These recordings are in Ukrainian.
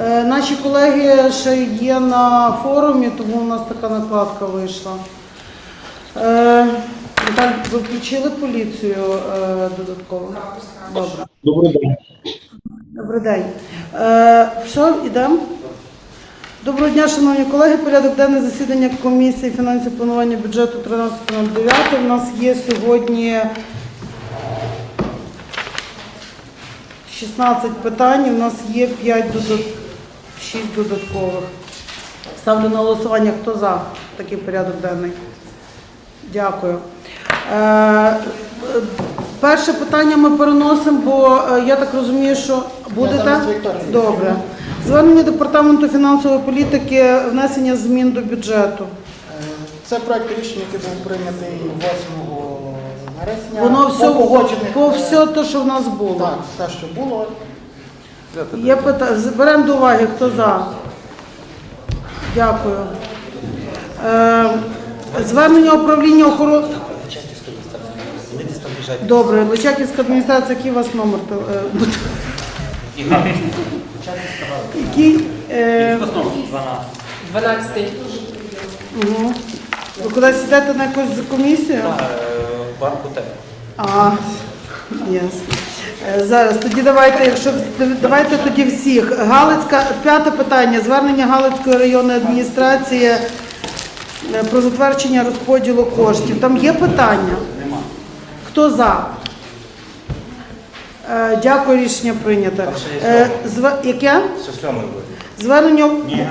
Е, Наші колеги ще є на форумі, тому у нас така накладка вийшла. Е, Віталь, ви включили поліцію е, додатково? Добре. Добрий день. Добрий день. Все, йдемо. Доброго дня, шановні колеги. Порядок денний засідання комісії фінансів планування бюджету 13.09. У нас є сьогодні 16 питань. У нас є 5 додат... 6 додаткових. Ставлю на голосування. Хто за такий порядок денний? Дякую. Е, Перше питання ми переносимо, бо е, я так розумію, що будете? Добре. Звернення департаменту фінансової політики, внесення змін до бюджету. Е, Це проект рішення, який був прийнятий 8 вересня. Воно все, по погоджених, по е, все те, що в нас було. Так, все, що було. Є питання. Беремо до уваги, хто за. Дякую. Е, звернення управління охорони. Добре, Личаківська адміністрація, який у вас номер? е, Який? Е, 12. угу. Ви кудись йдете на якусь комісію? Банк готель. А, ясно. Е, Зараз тоді давайте, якщо давайте тоді всіх. Галицька п'яте питання. Звернення Галицької районної адміністрації е, про затвердження розподілу коштів. Там є питання? Нема. Хто за? Е, Дякую, рішення прийнято. Е, зве- Яке? Що сьомий буде? Звернення Ні.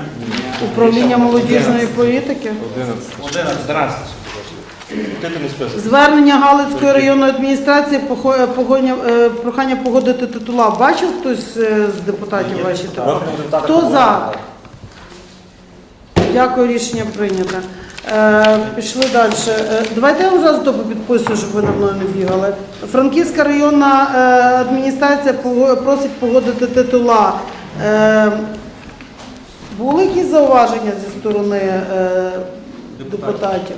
управління молодіжної політики. 11, 12. Звернення Галицької районної адміністрації е, прохання погодити титула. Бачив хтось е, з депутатів ваші титула? Хто за? Дякую, рішення прийнято. Е, пішли далі. Давайте я вам зразу то підписую, щоб ви на мною не бігали. Франківська районна е, адміністрація просить погодити титула. Е, були якісь зауваження зі сторони е, депутатів?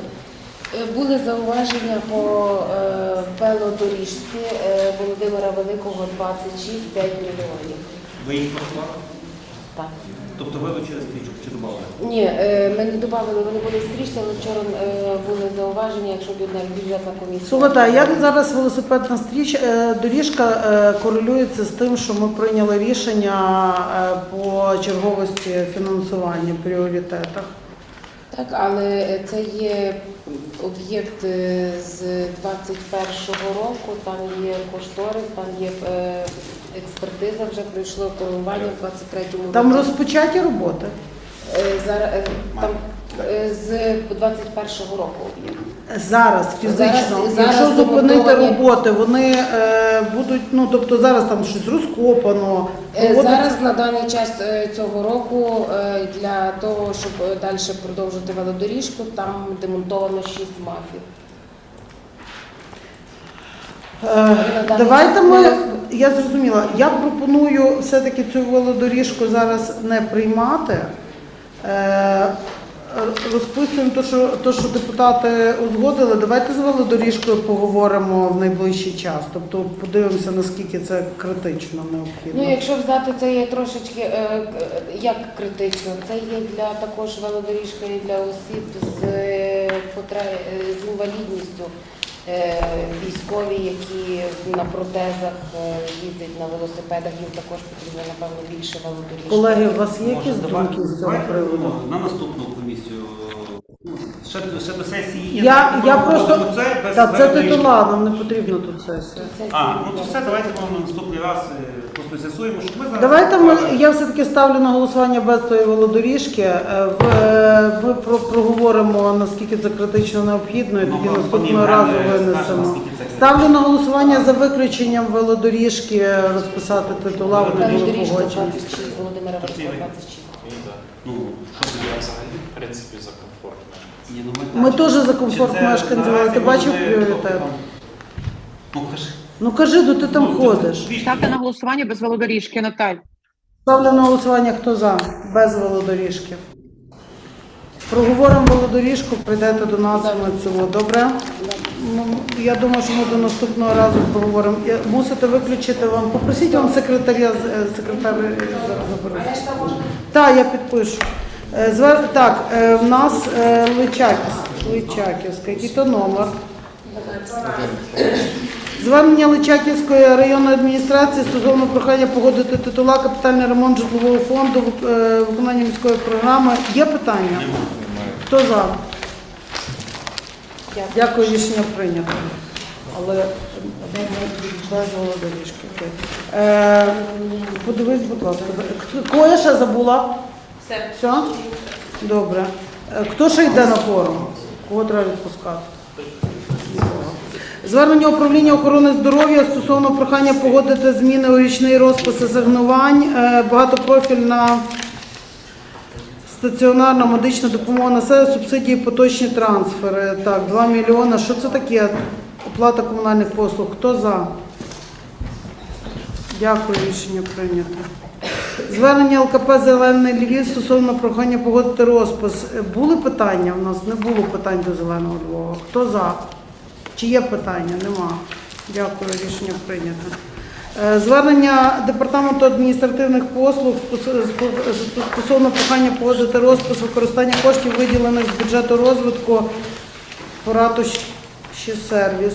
Е, Були зауваження по е, велодоріжці е, Володимира Великого 26 5 мільйонів. Ви їх порахували? Так. Тобто вилучили стрічку чи додали? Ні, е, ми не додали, вони були стрічні, але вчора е, були зауваження, якщо б одна бюджетна комісія. Слухайте, як зараз велосипедна стріч е, доріжка е, корелюється з тим, що ми прийняли рішення е, по черговості фінансування пріоритетах? Так, але це є об'єкт з 21-го року, там є кошторис, там є е, експертиза, вже пройшло коригування в 23-му році. Там розпочаті роботи. Е, Зараз е, там з 21-го року об'єкт. Зараз фізично, Зараз- зараз якщо зупинити демонтовані- роботи, вони е, будуть, ну тобто зараз там щось розкопано. Е, проводиться- Зараз на даний час е, цього року е, для того, щоб далі продовжити велодоріжку, там демонтовано 6 мафів. Е, Давайте ми, я зрозуміла, я пропоную все-таки цю велодоріжку зараз не приймати. Е, Розписуємо те, що, то, що депутати узгодили. Давайте з велодоріжкою поговоримо в найближчий час. Тобто подивимося, наскільки це критично необхідно. Ну, якщо взяти це є трошечки е, як критично, це є для також велодоріжки для осіб з, е, потре- е, з інвалідністю. Е, Військові, які на протезах е, їздять на велосипедах, їм також потрібно, напевно, більше велодоріжки. Колеги, у вас є якісь думки з цього приводу? ну, На наступну комісію. ну, Ще, ще до сесії є. Я, я просто це без- та це без титула, нам не потрібно тут сесія. Це А, ну то все, давайте на наступний раз е, просто з'ясуємо, що ми зараз. Давайте ми, я все-таки ставлю на голосування без тої велодоріжки. Е, в- е, Ми про- проговоримо, наскільки це критично необхідно, і Ну, тоді наступного разу винесемо. наскільки це Ставлю на голосування за виключенням велодоріжки, розписати титула, вони були Велодоріжка погоджені. 26, Володимира Великого 26. Ну, що тоді? Я взагалі, в принципі, за комфорт. Ні, ну, Ми теж за комфорт мешканців, але ти бачив пріоритет? Ну, кажи. Ну кажи, ну ти там Ну, ходиш. Ставте на голосування без велодоріжки, Наталь. Ставлю на голосування, хто за, без велодоріжки. Проговоримо велодоріжку, прийдете до нас, ми цього, добре? Ну, Я думаю, що ми до наступного разу поговоримо. Я- Мусите виключити вам. Попросіть вам секретаря з- е, секретар е, заберу. Так, я підпишу. Е, звер- Так, е, в нас е, Личаківська, Личаківська, який то номер. Звернення Личаківської районної адміністрації стосовно прохання погодити титула капітальний ремонт житлового фонду е, виконання міської програми. Є питання? Хто за? Дякую, рішення прийнято. Але без голодоріжки. Е, подивись, будь ласка. Кого я ще забула? Все. Все? Добре. Е, Хто ще йде на форум? Кого треба відпускати? Звернення управління охорони здоров'я стосовно прохання погодити зміни у річний розпис асигнувань. Е, Багатопрофільна стаціонарна медична допомога населенню, субсидії, поточні трансфери. Так, 2 мільйони. Що це таке? Оплата комунальних послуг. Хто за? Дякую, рішення прийнято. Звернення ЛКП Зелений Львів стосовно прохання погодити розпис. Були питання? У нас не було питань до Зеленого Львова. Хто за? Чи є питання? Нема. Дякую, рішення прийнято. Е, Звернення департаменту адміністративних послуг стосовно прохання погодити розпис використання коштів, виділених з бюджету розвитку порату ще сервіс.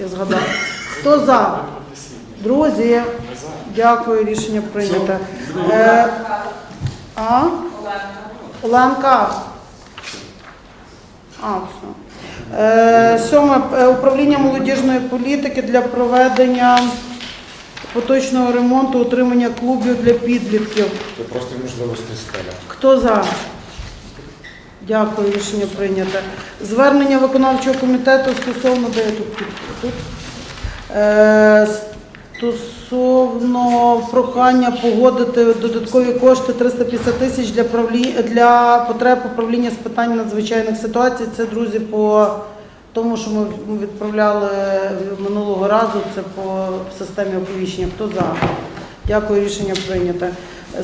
Я згадала. Хто за? Друзі, дякую, рішення прийнято. Е, а? Оленка. А, все. Е, Сьоме е, управління молодіжної політики для проведення поточного ремонту, утримання клубів для підлітків. Це просто можливості стеля. Хто за? Дякую, рішення прийнято. Звернення виконавчого комітету стосовно де я тут? тут? Е, стосовно прохання погодити додаткові кошти 350 тисяч для правлі... для потреб управління з питань надзвичайних ситуацій. Це друзі по тому, що ми відправляли минулого разу. Це по системі оповіщення. Хто за? Дякую, рішення прийнято.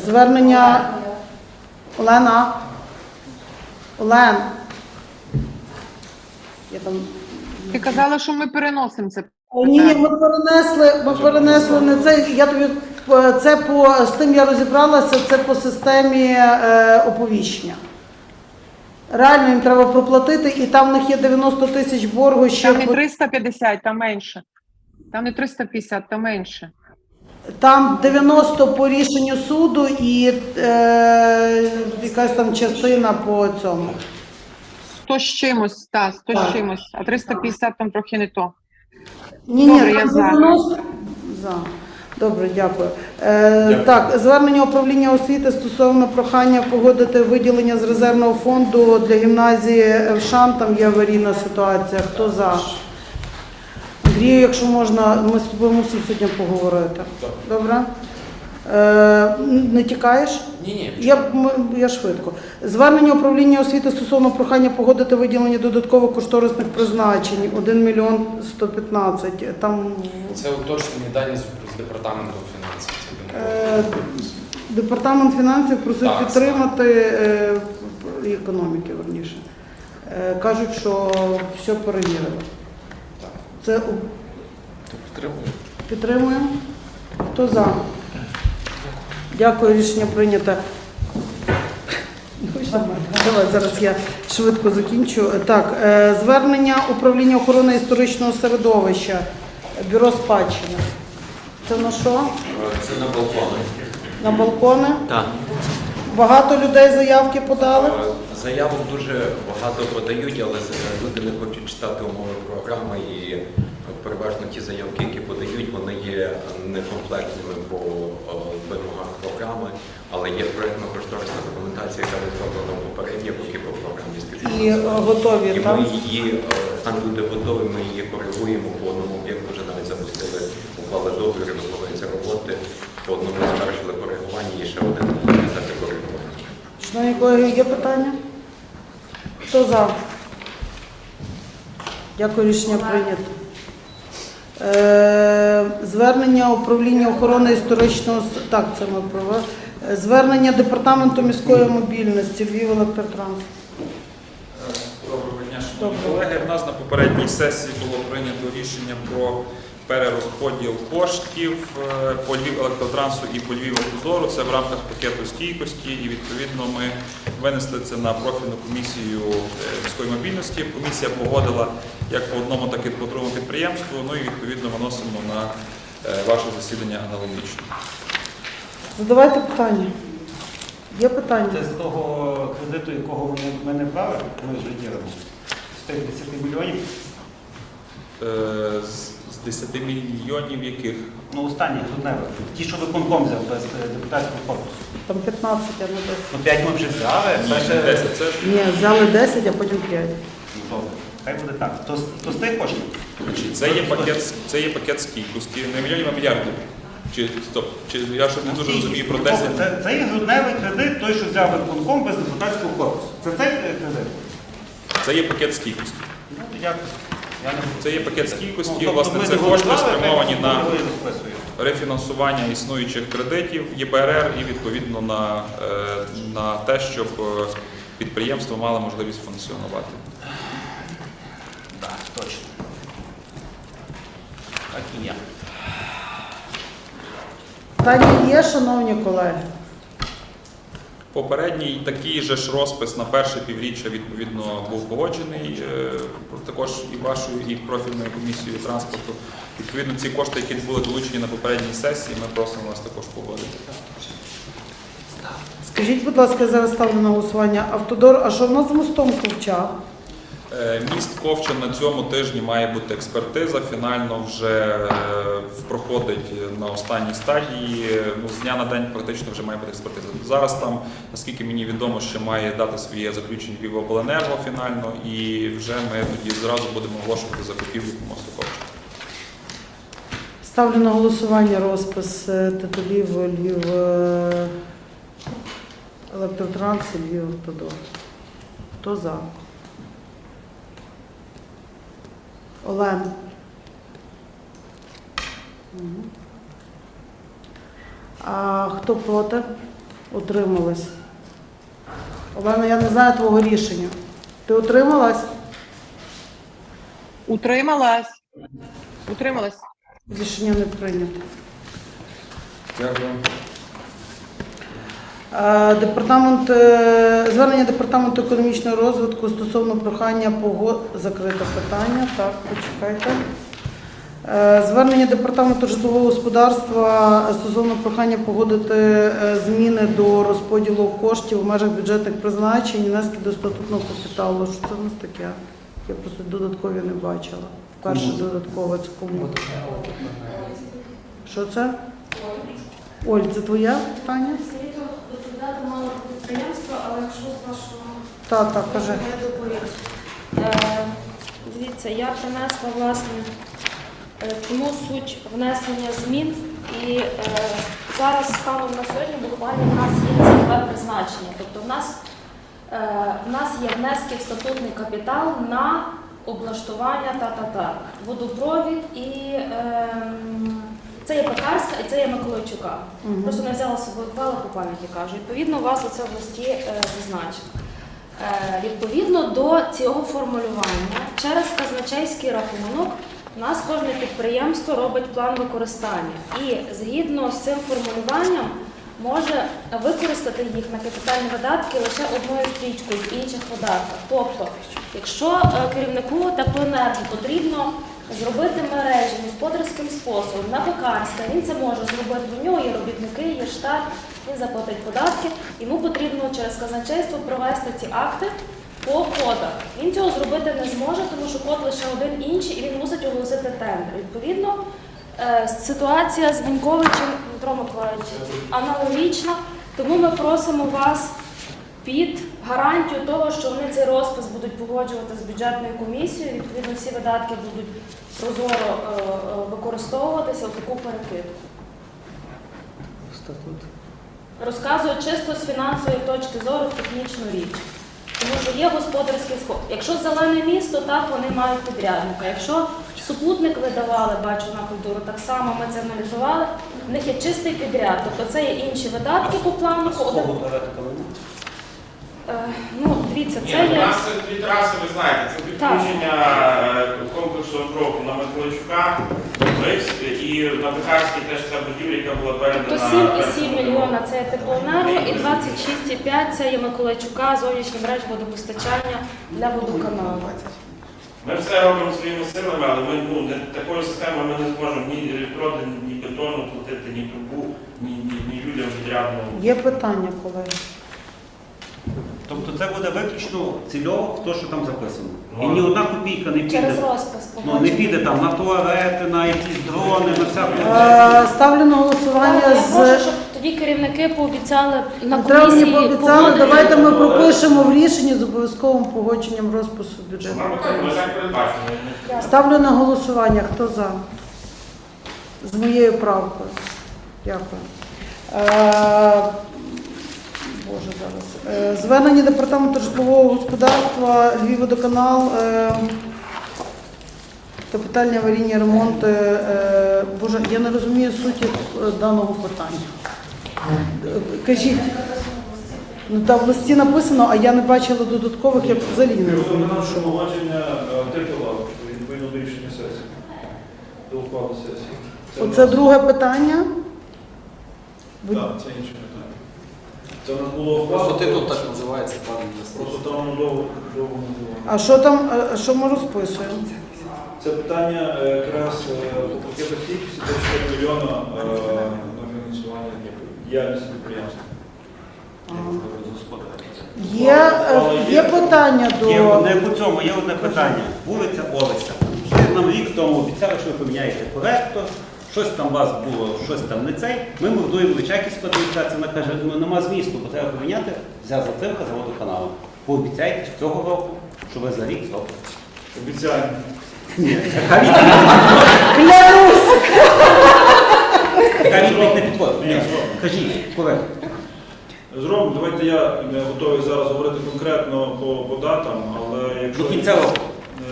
Звернення Олена. Олен. Я там. Ти казала, що ми переносимо це. Ні, ні, ми перенесли, ми перенесли не це. Я тобі е, це по з тим я розібралася. Це по системі е, оповіщення. Реально їм треба проплатити, і там в них є 90 тисяч боргу ще Там не 350, там менше. Там не 350, там менше. там 90 по рішенню суду і е, якась там частина по цьому. 100 з чимось, так, 100 Так. з чимось, а 350 там трохи не то. Ні, ні, я за. За. Добре, дякую. Е, Так, звернення управління освіти стосовно прохання погодити виділення з резервного фонду для гімназії Евшан. Там є аварійна ситуація. Хто за? Андрію, якщо можна, ми з тобою мусимо сьогодні поговорити. Добре? Е, не тікаєш? Ні, ні. Я, я швидко. Звернення управління освіти стосовно прохання погодити виділення додаткових кошторисних призначень 1 мільйон 115. Там Це уточнені дані з, департаменту фінансів. Е, департамент фінансів просив Так, підтримати е, економіки, верніше. Е, кажуть, що все перевірили. Це у- підтримуємо? Хто за? Дякую, рішення прийнято. Давай зараз я швидко закінчу. Так, е, звернення управління охорони історичного середовища, бюро спадщини. Це на що? Це на балкони. На балкони? Так. Багато людей заявки подали. Заявок дуже багато подають, але люди не хочуть читати умови програми і переважно ті заявки, які подають, вони є некомплектними е, вимогах програми, але є проєктно-кошторисна документація, яка розроблена попередньо, поки по програмі І співпрацює. е, готові І там. ми її, е, там люди готові, ми її коригуємо по одному об'єкту, вже навіть запустили, уклали договір, виконуються роботи, по одному завершили коригування і ще один етапі коригування. Шановні колеги, є питання? Хто за? Дякую, рішення прийнято. Е, Звернення управління охорони історичного так, це ми провели. Е, Звернення департаменту міської мобільності Львів Електротранс. Доброго дня, шановні. Колеги, в нас на попередній сесії було прийнято рішення про перерозподіл коштів е, по Львів електротрансу і по Львів Автодору. Це в рамках пакету стійкості, і відповідно ми винесли це на профільну комісію е, міської мобільності. Комісія погодила як по одному, так і по другому підприємству. Ну і відповідно виносимо на е, ваше засідання аналогічно. Задавайте питання. Є питання? Це з того кредиту, якого ми, не брали, ми лідіруємо. З тих 10 мільйонів. З 10 мільйонів яких Ну, останні грудневих. Ті, що виконком взяв без е, депутатського корпусу. Там 15, а не 10. Ну, 5 ми вже взяли, це ще... 10 це ж Ні, взяли 10, а потім 5. Ну, добре. Хай буде так. То, з- то з тих коштів? Значить, Це є пакет, це є пакет стійкості, не мільйонів, а мільярдів. Чи стоп, чи я ще не дуже розумію про 10. Це, це є грудневий кредит, той, що взяв виконком без депутатського корпусу. Це цей е, кредит? Це є пакет стійкості. Ну, дякую. Я. Це є пакет Ну, стійкості. тобто Власне, це кошти спрямовані на рефінансування існуючих кредитів ЄБРР і відповідно на, е, на те, щоб е, підприємства мали можливість функціонувати. Так, точно. Так і є. Питання є, шановні колеги? Попередній такий же ж розпис на перше півріччя відповідно був погоджений е, також і вашою, і профільною комісією транспорту. Відповідно, ці кошти, які були долучені на попередній сесії, ми просимо вас також погодити. Скажіть, будь ласка, зараз ставлю на голосування автодор. А що в нас з мостом Ковча? Е, Міст Ковчин на цьому тижні має бути експертиза. Фінально вже е, проходить на останній стадії. Ну, з дня на день практично вже має бути експертиза. Зараз там, наскільки мені відомо, ще має дати своє заключення Львівобленерго фінально, і вже ми тоді зразу будемо оголошувати закупівлю по мосту Ковчин. Ставлю на голосування розпис е, титулів Львів електротранс Львів Автодор. Хто за? Олен. А хто проти? Утрималась. Олена, я не знаю твого рішення. Ти утрималась? Утрималась. Утрималась. Рішення не прийнято. Дякую. Е, Департамент е, звернення департаменту економічного розвитку стосовно прохання пого... закрите питання. Так, почекайте. Е, Звернення департаменту житлового господарства стосовно прохання погодити зміни до розподілу коштів в межах бюджетних призначень внески до статутного капіталу. Що це в нас таке? Я просто додаткові не бачила. Перше додаткове це кому? Що це? Оль, це твоє питання? Доповідати мало про підприємство, але якщо з вашого Так, так, кажи. я доповім. Е, Дивіться, я принесла власне е, тому суть внесення змін і е, зараз станом на сьогодні буквально в нас є цільове призначення. Тобто в нас, е, в нас є внески в статутний капітал на облаштування та-та-та, водопровід і ем, це є Пекарська і це є Миколайчука. Мгм. Просто не взяла з собою хвали по пам'яті кажу. Відповідно, у вас оце в листі е, зазначено. Е, відповідно до цього формулювання, через казначейський рахунок у нас кожне підприємство робить план використання. І згідно з цим формулюванням може використати їх на капітальні видатки лише одною стрічкою в інших видатках. Тобто, якщо е, керівнику теплоенерго потрібно зробити мережі господарським способом на Пекарська, він це може зробити. У нього є робітники, є штат, він заплатить податки. Йому потрібно через казначейство провести ці акти по кодах. Він цього зробити не зможе, тому що код лише один інший, і він мусить оголосити тендер. Відповідно, е, ситуація з Веньковичем Дмитром Миколаївичем аналогічна, тому ми просимо вас під гарантію того, що вони цей розпис будуть погоджувати з бюджетною комісією. Відповідно, всі видатки будуть прозоро е, е, використовуватися у таку перекидку. Статут. Розказую чисто з фінансової точки зору технічну річ. Тому що є господарський сход. Якщо зелене місто, так вони мають підрядника. Якщо супутник видавали, бачу на культуру, так само ми це аналізували. В них є чистий підряд. Тобто це є інші видатки по плану. Ну, дивіться, Ні, це у нас це дві траси, ви знаєте, це підключення е, комплексу кроку на Миколайчука, і на Пекарській теж ця будівля, яка була То передана. 7,7 мільйона це є теплоенерго і 26,5 це є Миколайчука, зовнішні мережі водопостачання для водоканалу. Ми все робимо своїми силами, але ми ну, не, такою системою ми не зможемо ні електроди, ні бетону платити, ні трубу, ні, ні, ні людям відрядному. Є питання, колеги? Тобто це буде виключно цільово то, що там записано. І ні одна копійка не піде. Через розпис Ну не піде там на туалети, на якісь дрони, на всяке. Е, Ставлю на голосування Я прошу, з щоб тоді керівники пообіцяли на комісії пообіцяли, погодити. давайте ми пропишемо в рішенні з обов'язковим погодженням розпису бюджету. Ставлю на голосування. Хто за? З моєю правкою. Дякую. Е, Боже, зараз. Е, Звернення департаменту житлового господарства, Львівводоканал, е, капітальні аварійні ремонти. е, Боже, я не розумію суті даного питання. Кажіть. Ну, там в листі написано, а я не бачила додаткових, я взагалі не розумію. Титула відповідно до рішення сесії, до ухвали сесії. Оце друге питання. Так, це інше питання. Це у нас було Просто ухвала, титул так називається пан просто там воно довго довго не було. А що там, е, що ми розписуємо? Це питання е, якраз е, по пакету стійкості 4 мільйона е, на фінансування діяльності підприємства. Є, е, є питання Є до одне по цьому, є одне питання. Вулиця Олеся. Ви нам рік тому обіцяли, що ви поміняєте коректор, щось там у вас було, щось там не цей. Ми мордуємо Личаківську адміністрацію, вона каже, ну нема змісту, бо треба поміняти, вся затримка за водоканалом. Пообіцяйте що цього року, що ви за рік зробите. Обіцяємо. Така відповідь, Клянусь! така відповідь не підходить. Ні, Ні. Кажіть, колеги. Зробимо. Давайте я е, готовий зараз говорити конкретно по, по датам, але якщо До кінця року.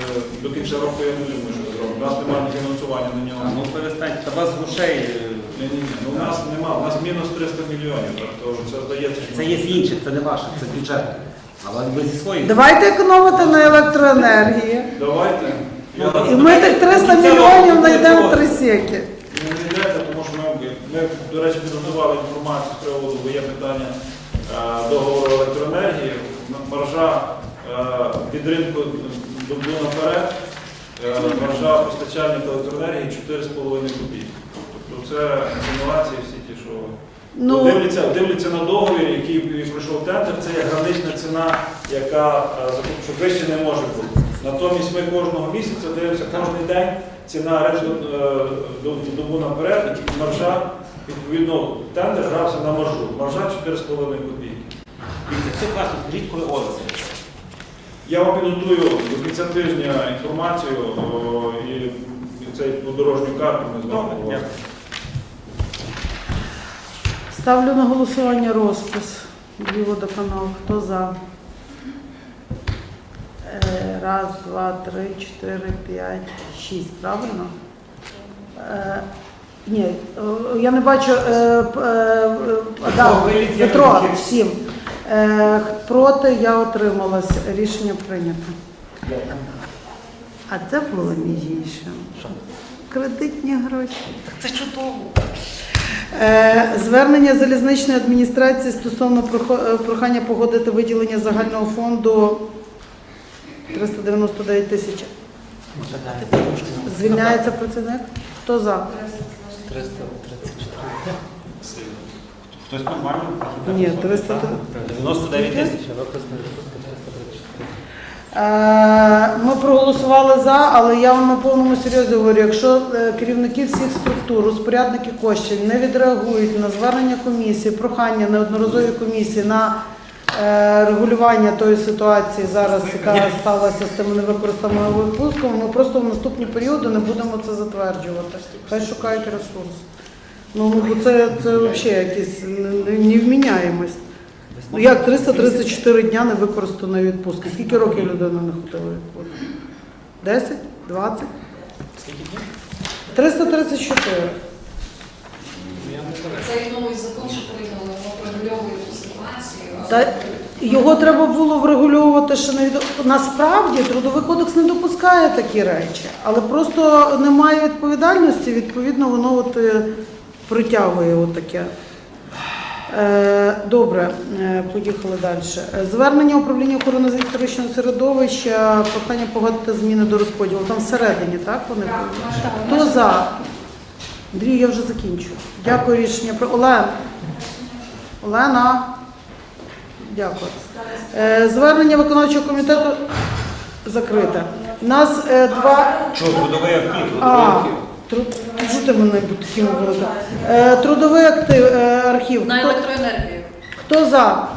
Е, До кінця року я не думаю, що зробимо. У нас немає фінансування на А, нього. Ну перестаньте, та у вас грошей. е, Ні, ні, ні. Ну, у нас немає, у нас мінус 300 мільйонів. Тобто це здається, що Це є з інших, це не ваше, це бюджет. Але ви зі своїх. Давайте економити на електроенергії. Давайте. Я І ми тих 300 мільйонів знайдемо три секи. не йдете, тому що ми, ми, до речі, підготували інформацію з приводу, бо є питання е, договору електроенергії. М- Маржа е, від ринку добу наперед, е, маржа постачальника електроенергії 4,5 копійки. Тобто це симуляції всі ті, що Ну, дивляться, дивляться на договір, який пройшов тендер, це є гранична ціна, яка е, що вище не може бути. Натомість ми кожного місяця дивимося кожен день ціна речі добу наперед, і маржа, відповідно, тендер грався на маржу. Маржа 4,5 копійки. Все класно, скажіть, коли Олеся. Я вам підготую до кінця тижня інформацію о, і, цей подорожню карту ми з вами Добре, поговоримо. дякую. ставлю на голосування розпис. Львівводоканал. Хто за? Е, Раз, два, три, чотири, п'ять, шість. Правильно? Е, Ні, е, я не бачу. Петро, виліз. Е, Проти я отрималась. Рішення прийнято. А це було ніжніше. Кредитні гроші. Це чудово. Е, Звернення залізничної адміністрації стосовно е, прохання погодити виділення загального фонду 399 тисяч. Звільняється працівник? Хто за? Хтось нормально? Ні, 300. 99 тисяч. Е, Ми проголосували за, але я вам на повному серйозі говорю, якщо е, керівники всіх структур, розпорядники коштів не відреагують на звернення комісії, прохання неодноразові комісії на е, регулювання тої ситуації зараз, яка сталася з тими невикористаними відпустками, ми просто в наступні періоди не будемо це затверджувати. Хай шукають ресурс. Ну, це, це взагалі якісь не- не- невміняємость. Ну як 334 дня не використаної відпустки? Скільки років людина не ходила відпустку? 10? 20? Скільки днів? 334. Цей новий закон, що прийняли, воно врегульовує цю ситуацію. Та Його треба було врегульовувати ще не від... насправді трудовий кодекс не допускає такі речі, але просто немає відповідальності, відповідно, воно от притягує от таке. Е, Добре, е, поїхали далі. Звернення управління охорони історичного середовища, прохання погодити зміни до розподілу. Там всередині, так? Вони були? Хто за? Андрію, я вже закінчую. Дякую, рішення. про- Олена. Олена. Дякую. Е, Звернення виконавчого комітету закрите. У нас два. Актив, трудовий актив. Труд... Що ти мене таким? Е, Трудовий актив, е, архів. На Хто, електроенергію. хто за?